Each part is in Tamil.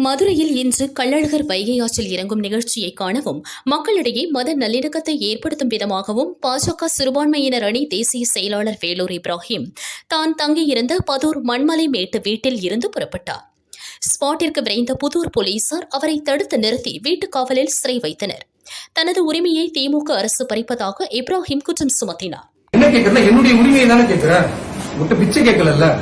மதுரையில் இன்று கள்ளழகர் வைகை ஆற்றில் இறங்கும் நிகழ்ச்சியை காணவும் மக்களிடையே மத நல்லிணக்கத்தை ஏற்படுத்தும் விதமாகவும் பாஜக சிறுபான்மையினர் அணி தேசிய செயலாளர் வேலூர் இப்ராஹிம் தான் தங்கியிருந்த பதூர் மண்மலை மேட்டு வீட்டில் இருந்து புறப்பட்டார். ஸ்பாட்டிற்கு விரைந்த புதூர் போலீசார் அவரை தடுத்து நிறுத்தி வீட்டுக் காவலில் சிறை வைத்தனர். தனது உரிமையை திமுக அரசு பறிப்பதாக இப்ராஹிம் குற்றம் சுமத்தினார். என்னுடைய உரிமையை தானே பிச்சை கேட்கல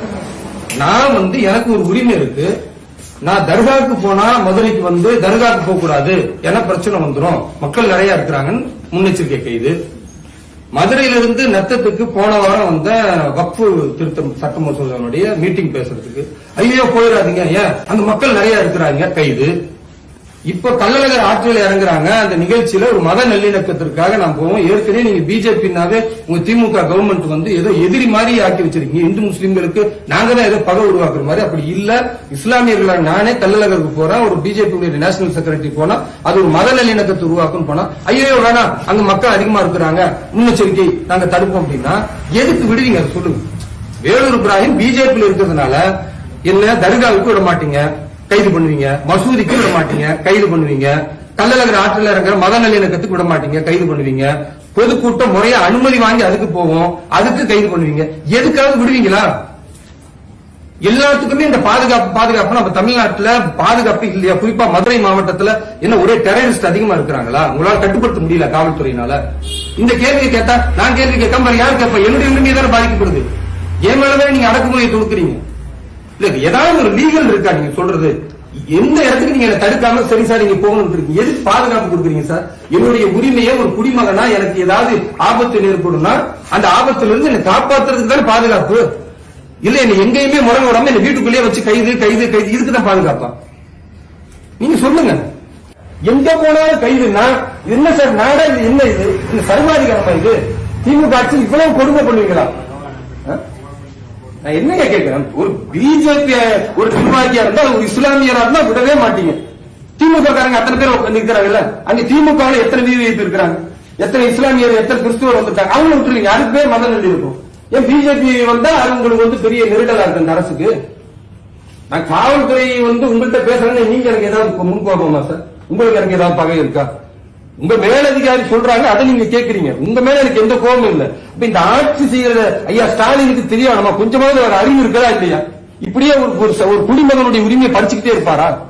நான் வந்து எனக்கு ஒரு உரிமை இருக்கு. நான் தர்காவுக்கு போனா மதுரைக்கு வந்து தர்காவுக்கு போக கூடாது என பிரச்சனை வந்துடும் மக்கள் நிறைய இருக்கிறாங்கன்னு முன்னெச்சரிக்கை கைது. மதுரையிலிருந்து நத்தத்துக்கு போன வாரம் வந்த வக்ஃபு திருத்தம் சட்ட மசோதாவுடைய மீட்டிங் பேசுறதுக்கு. ஐயோ போயிடாதீங்க ஏன்? அந்த மக்கள் நிறைய இருக்கிறாங்க கைது. இப்ப கள்ளழகர் ஆற்றில் இறங்குறாங்க. அந்த நிகழ்ச்சியில ஒரு மத நல்லிணக்கத்திற்காக நாம் போவோம். ஏற்கனவே நீங்க பிஜேபினாவே உங்க திமுக கவர்மெண்ட் வந்து ஏதோ எதிரி மாதிரி ஆக்கி வச்சிருக்கீங்க. இந்து முஸ்லீம்களுக்கு நாங்க தான் ஏதோ பகை உருவாக்குற மாதிரி அப்படி இல்ல. இஸ்லாமியர்களாக நானே கள்ளழகருக்கு போறேன். ஒரு பிஜேபி நேஷனல் செக்ரட்டரி போனா அது ஒரு மத நல்லிணக்கத்தை உருவாக்கும் போனா ஐயோ வேணா அங்க மக்கள் அதிகமா இருக்கிறாங்க. முன்னெச்சரிக்கை நாங்க தடுப்போம். அப்படின்னா எதுக்கு விடுவீங்க? சொல்லுங்க. வேலூர் இப்ராஹிம் பிஜேபியில் இருக்கிறதுனால என்ன தர்காவுக்கு விட மாட்டீங்க. கைது பண்ணுவீங்க. மசூதிக்கு விட மாட்டீங்க. கைது பண்ணுவீங்க. கள்ளழகர் ஆற்றில் இறங்குற மத நல்லிணக்கத்துக்கு விட மாட்டீங்க. கைது பண்ணுவீங்க. பொதுக்கூட்டம் முறையா அனுமதி வாங்கி அதுக்கு போவோம். அதுக்கு கைது பண்ணுவீங்க. எதுக்காவது விடுவீங்களா? எல்லாத்துக்குமே இந்த பாதுகாப்பு பாதுகாப்பு. நம்ம தமிழ்நாட்டுல பாதுகாப்பு இல்லையா? குறிப்பா மதுரை மாவட்டத்துல என்ன ஒரே டெரரிஸ்ட் அதிகமா இருக்கிறாங்களா? உங்களால கட்டுப்படுத்த முடியல காவல்துறையினால. இந்த கேள்வியை கேட்டா நான் கேள்வி கேட்காம வேற யார் கேட்பா? என்னுடைய உரிமை தானே பாதிக்கப்படுது. என் மேலதான் நீங்க அடக்குமுறையை கொடுக்குறீங்க இல்ல ஏதாவது ஒரு லீகல் இருக்கா நீங்க சொல்றது? எந்த இடத்துக்கு நீங்க என்னை தடுக்காம சரி சார் நீங்க போகணும் இருக்கீங்க? எதுக்கு பாதுகாப்பு கொடுக்குறீங்க சார்? என்னுடைய உரிமையை ஒரு குடிமகனா எனக்கு ஏதாவது ஆபத்து ஏற்படும்னா அந்த ஆபத்துல இருந்து என்னை காப்பாத்துறதுக்கு தானே பாதுகாப்பு? இல்ல என்ன எங்கேயுமே முறை விடாம என்ன வீட்டுக்குள்ளேயே வச்சு கைது கைது கைது இதுக்கு தான் பாதுகாப்பா? நீங்க சொல்லுங்க. எங்க போனாலும் கைதுன்னா என்ன சார் நாடா இது என்ன இது? இந்த சர்வாதிகாரமா இது? திமுக ஆட்சி இவ்வளவு கொடுமை பண்ணுவீங்களா? ஆ? நான் என்னங்க கேட்கிறேன் ஒரு பிஜேபி ஒரு நிர்வாகியா இருந்தா ஒரு இஸ்லாமியரா இருந்தா விடவே மாட்டீங்க. திமுக காரங்க அத்தனை பேர் உட்கார்ந்து அங்க திமுக எத்தனை விஐபி இருக்கிறாங்க? எத்தனை இஸ்லாமியர் எத்தனை கிறிஸ்துவர் வந்துட்டாங்க? அவங்க விட்டுருவீங்க அதுக்கு பேர் மத நல்லி இருக்கும்? ஏன் பிஜேபி வந்தா அது உங்களுக்கு வந்து பெரிய நெருடலா இருக்கு இந்த அரசுக்கு? நான் காவல்துறை வந்து உங்கள்கிட்ட பேசுறேன்னு நீங்க எனக்கு ஏதாவது முன்கோபமா சார்? உங்களுக்கு எனக்கு ஏதாவது பகை இருக்கா? உங்க மேலதிகாரி சொல்றாங்க அதை நீங்க கேக்குறீங்க உங்க மேல எனக்கு எந்த கோபமும் இல்ல. இப்ப இந்த ஆட்சி செய்யற ஐயா ஸ்டாலினுக்கு தெரியும். நம்ம கொஞ்சமாவது ஒரு அறிவு இருக்கிறதா இல்லையா? இப்படியே ஒரு- ஒரு குடிமகனுடைய உரிமையை படிச்சுக்கிட்டே இருப்பாரா?